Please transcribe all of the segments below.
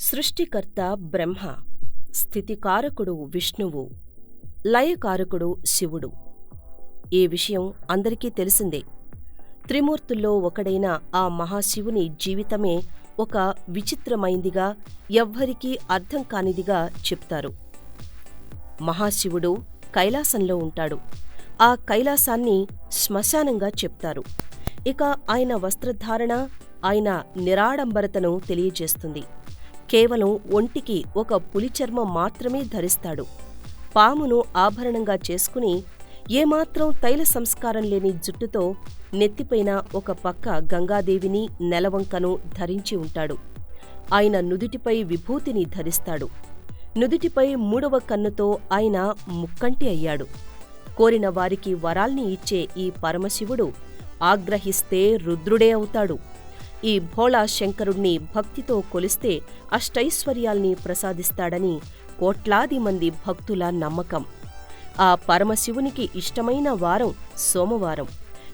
సృష్టికర్త బ్రహ్మ స్థితికారకుడు విష్ణువు లయకారకుడు శివుడు. ఈ విషయం అందరికీ తెలిసిందే. త్రిమూర్తుల్లో ఒకడైన ఆ మహాశివుని జీవితమే ఒక విచిత్రమైందిగా ఎవ్వరికీ అర్థం కానిదిగా చెప్తారు. మహాశివుడు కైలాసంలో ఉంటాడు. ఆ కైలాసాన్ని శ్మశానంగా చెప్తారు. ఇక ఆయన వస్త్రధారణ ఆయన నిరాడంబరతను తెలియజేస్తుంది. కేవలం ఒంటికి ఒక పులిచర్మం మాత్రమే ధరిస్తాడు. పామును ఆభరణంగా చేసుకుని ఏమాత్రం తైల సంస్కారం లేని జుట్టుతో నెత్తిపైన ఒక పక్క గంగాదేవిని నెలవంకను ధరించి ఉంటాడు. ఆయన నుదుటిపై విభూతిని ధరిస్తాడు. నుదుటిపై మూడవ కన్నుతో ఆయన ముక్కంటి అయ్యాడు. కోరిన వారికి వరాల్ని ఇచ్చే ఈ పరమశివుడు ఆగ్రహిస్తే రుద్రుడే అవుతాడు. ఈ భోళా శంకరుణ్ణి భక్తితో కొలిస్తే అష్టైశ్వర్యాల్ని ప్రసాదిస్తాడని కోట్లాది మంది భక్తుల నమ్మకం. ఆ పరమశివునికి ఇష్టమైన వారం సోమవారం.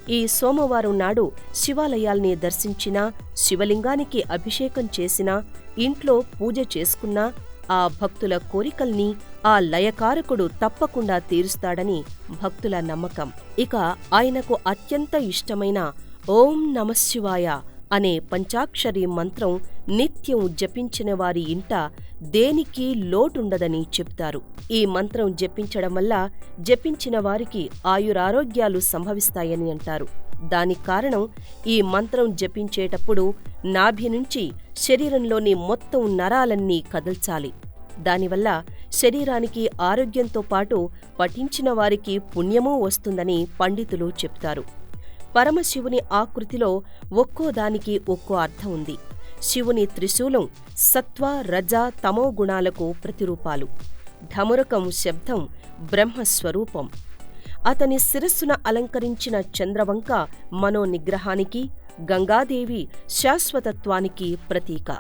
ఈ సోమవారం నాడు శివాలయాల్ని దర్శించినా శివలింగానికి అభిషేకం చేసినా ఇంట్లో పూజ చేసుకున్నా ఆ భక్తుల కోరికల్ని ఆ లయకారకుడు తప్పకుండా తీరుస్తాడని భక్తుల నమ్మకం. ఇక ఆయనకు అత్యంత ఇష్టమైన ఓం నమశివాయ అనే పంచాక్షరి మంత్రం నిత్యం జపించిన వారి ఇంట దేనికి లోటుండదని చెప్తారు ఈ మంత్రం జపించడం వల్ల జపించిన వారికి ఆయురారోగ్యాలు సంభవిస్తాయని అంటారు. దానికి కారణం ఈ మంత్రం జపించేటప్పుడు నాభి నుంచి శరీరంలోని మొత్తం నరాలన్నీ కదల్చాలి. దానివల్ల శరీరానికి ఆరోగ్యంతో పాటు పఠించిన వారికి పుణ్యమూ వస్తుందని పండితులు చెప్తారు. పరమశివుని ఆకృతిలో ఒక్కో దానికి ఒక్కో అర్థం ఉంది. శివుని త్రిశూలం సత్వ రజ తమో గుణాలకు ప్రతిరూపాలు. ఢమురకం శబ్దం బ్రహ్మస్వరూపం. అతని శిరస్సున అలంకరించిన చంద్రవంక మనోనిగ్రహానికి గంగాదేవి శాశ్వతత్వానికి ప్రతీక.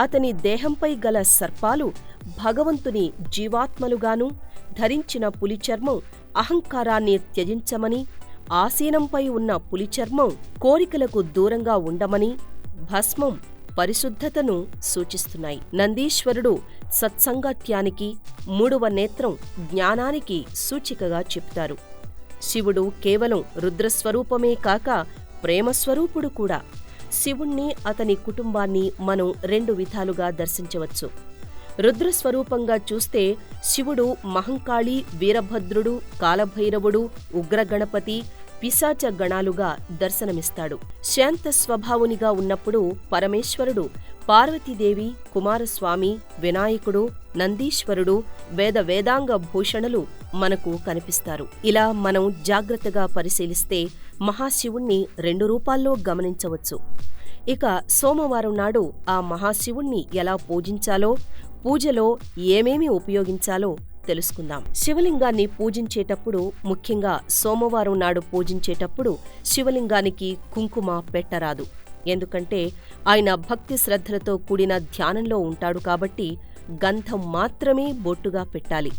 అతని దేహంపై గల సర్పాలు భగవంతుని జీవాత్మలుగాను ధరించిన పులిచర్మం అహంకారాన్ని త్యజించమని ఆసీనంపై ఉన్న పులిచర్మం కోరికలకు దూరంగా ఉండమని భస్మం పరిశుద్ధతను సూచిస్తున్నాయి. నందీశ్వరుడు సత్సంగత్యానికి మూడవ నేత్రం జ్ఞానానికి సూచికగా చెప్తారు శివుడు కేవలం రుద్రస్వరూపమే కాక ప్రేమస్వరూపుడు కూడా. శివుణ్ణి అతని కుటుంబాన్ని మనం రెండు విధాలుగా దర్శించవచ్చు. రుద్రస్వరూపంగా చూస్తే శివుడు మహంకాళి వీరభద్రుడు కాలభైరవుడు ఉగ్రగణపతి పిశాచ గణాలుగా దర్శనమిస్తాడు. శాంత స్వభావునిగా ఉన్నప్పుడు పరమేశ్వరుడు పార్వతీదేవి కుమారస్వామి వినాయకుడు నందీశ్వరుడు వేద వేదాంగ భూషణులు మనకు కనిపిస్తారు. ఇలా మనం జాగ్రత్తగా పరిశీలిస్తే మహాశివుణ్ణి రెండు రూపాల్లో గమనించవచ్చు. ఇక సోమవారం నాడు ఆ మహాశివుణ్ణి ఎలా పూజించాలో పూజలో ఏమేమి ఉపయోగించాలో తెలుసుకుందాం. శివలింగాన్ని పూజించేటప్పుడు ముఖ్యంగా సోమవారం నాడు పూజించేటప్పుడు శివలింగానికి కుంకుమ పెట్టరాదు. ఎందుకంటే ఆయన భక్తి శ్రద్ధలతో కూడిన ధ్యానంలో ఉంటాడు కాబట్టి గంధం మాత్రమే బొట్టుగా పెట్టాలి.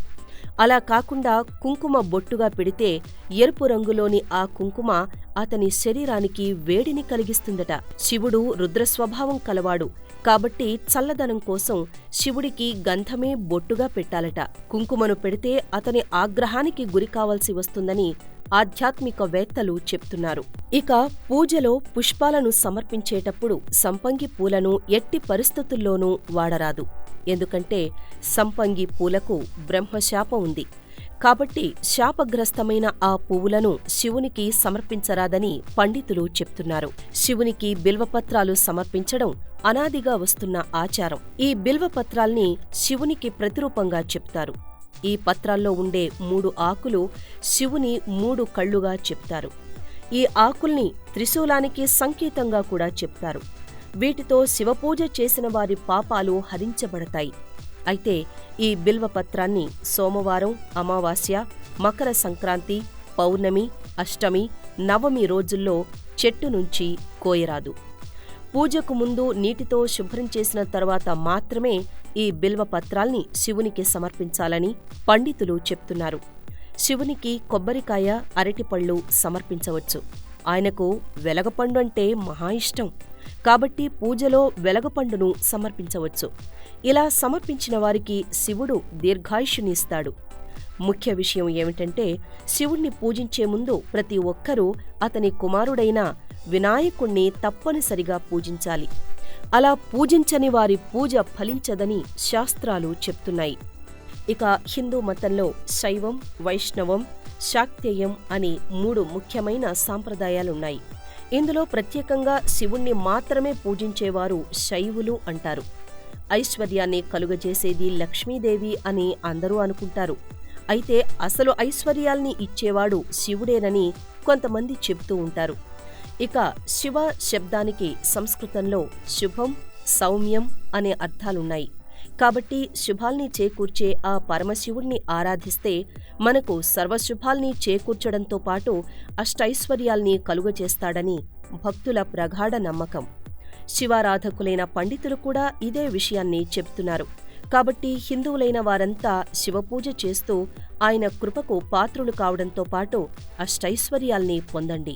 అలా కాకుండా కుంకుమ బొట్టుగా పెడితే ఎరుపు రంగులోని ఆ కుంకుమ అతని శరీరానికి వేడిని కలిగిస్తుందట. శివుడు రుద్రస్వభావం కలవాడు. కాబట్టి చల్లదనం కోసం శివుడికి గంధమే బొట్టుగా పెట్టాలట. కుంకుమను పెడితే అతని ఆగ్రహానికి గురి కావాల్సి వస్తుందని ఆధ్యాత్మికవేత్తలు చెప్తున్నారు. ఇక పూజలో పుష్పాలను సమర్పించేటప్పుడు సంపంగి పూలను ఎట్టి పరిస్థితుల్లోనూ వాడరాదు. ఎందుకంటే సంపంగి పూలకు బ్రహ్మశాపం ఉంది. కాబట్టి శాపగ్రస్తమైన ఆ పువ్వులను శివునికి సమర్పించరాదని పండితులు చెప్తున్నారు. శివునికి బిల్వపత్రాలు సమర్పించడం అనాదిగా వస్తున్న ఆచారం. ఈ బిల్వపత్రాల్ని శివునికి ప్రతిరూపంగా చెప్తారు. ఈ పత్రాల్లో ఉండే మూడు ఆకులు శివుని మూడు కళ్ళుగా చెప్తారు. ఈ ఆకుల్ని త్రిశూలానికి సంకేతంగా కూడా చెప్తారు. వీటితో శివపూజ చేసిన వారి పాపాలు హరించబడతాయి. అయితే ఈ బిల్వపత్రాన్ని సోమవారం అమావాస్య మకర సంక్రాంతి పౌర్ణమి అష్టమి నవమి రోజుల్లో చెట్టు నుంచి కోయరాదు. పూజకు ముందు నీటితో శుభ్రం చేసిన తర్వాత మాత్రమే ఈ బిల్వపత్రాల్ని శివునికి సమర్పించాలని పండితులు చెప్తున్నారు. శివునికి కొబ్బరికాయ అరటిపళ్ళు సమర్పించవచ్చు. ఆయనకు వెలగపండు అంటే మహా ఇష్టం. కాబట్టి పూజలో వెలగపండును సమర్పించవచ్చు. ఇలా సమర్పించిన వారికి శివుడు దీర్ఘాయుష్యునిస్తాడు ముఖ్య విషయం ఏమిటంటే శివుణ్ణి పూజించే ముందు ప్రతి ఒక్కరూ అతని కుమారుడైన వినాయకుణ్ణి తప్పనిసరిగా పూజించాలి. అలా పూజించని వారి పూజ ఫలించదని శాస్త్రాలు చెప్తున్నాయి. ఇక హిందూ మతంలో శైవం వైష్ణవం శాక్తేయం అని మూడు ముఖ్యమైన సాంప్రదాయాలున్నాయి. ఇందులో ప్రత్యేకంగా శివుణ్ణి మాత్రమే పూజించేవారు శైవులు అంటారు. ఐశ్వర్యాన్ని కలుగజేసేది లక్ష్మీదేవి అని అందరూ అనుకుంటారు. అయితే అసలు ఐశ్వర్యాల్ని ఇచ్చేవాడు శివుడేనని కొంతమంది చెబుతూ ఉంటారు. ఇక శివ శబ్దానికి సంస్కృతంలో శుభం సౌమ్యం అనే అర్థాలున్నాయి. కాబట్టి శుభాల్ని చేకూర్చే ఆ పరమశివుణ్ణి ఆరాధిస్తే మనకు సర్వశుభాల్ని చేకూర్చడంతో పాటు అష్టైశ్వర్యాల్ని కలుగజేస్తాడని భక్తుల ప్రగాఢ నమ్మకం. శివారాధకులైన పండితులు కూడా ఇదే విషయాన్ని చెప్తున్నారు కాబట్టి హిందువులైన వారంతా శివపూజ చేస్తూ ఆయన కృపకు పాత్రులు కావడంతో పాటు అష్టైశ్వర్యాల్ని పొందండి.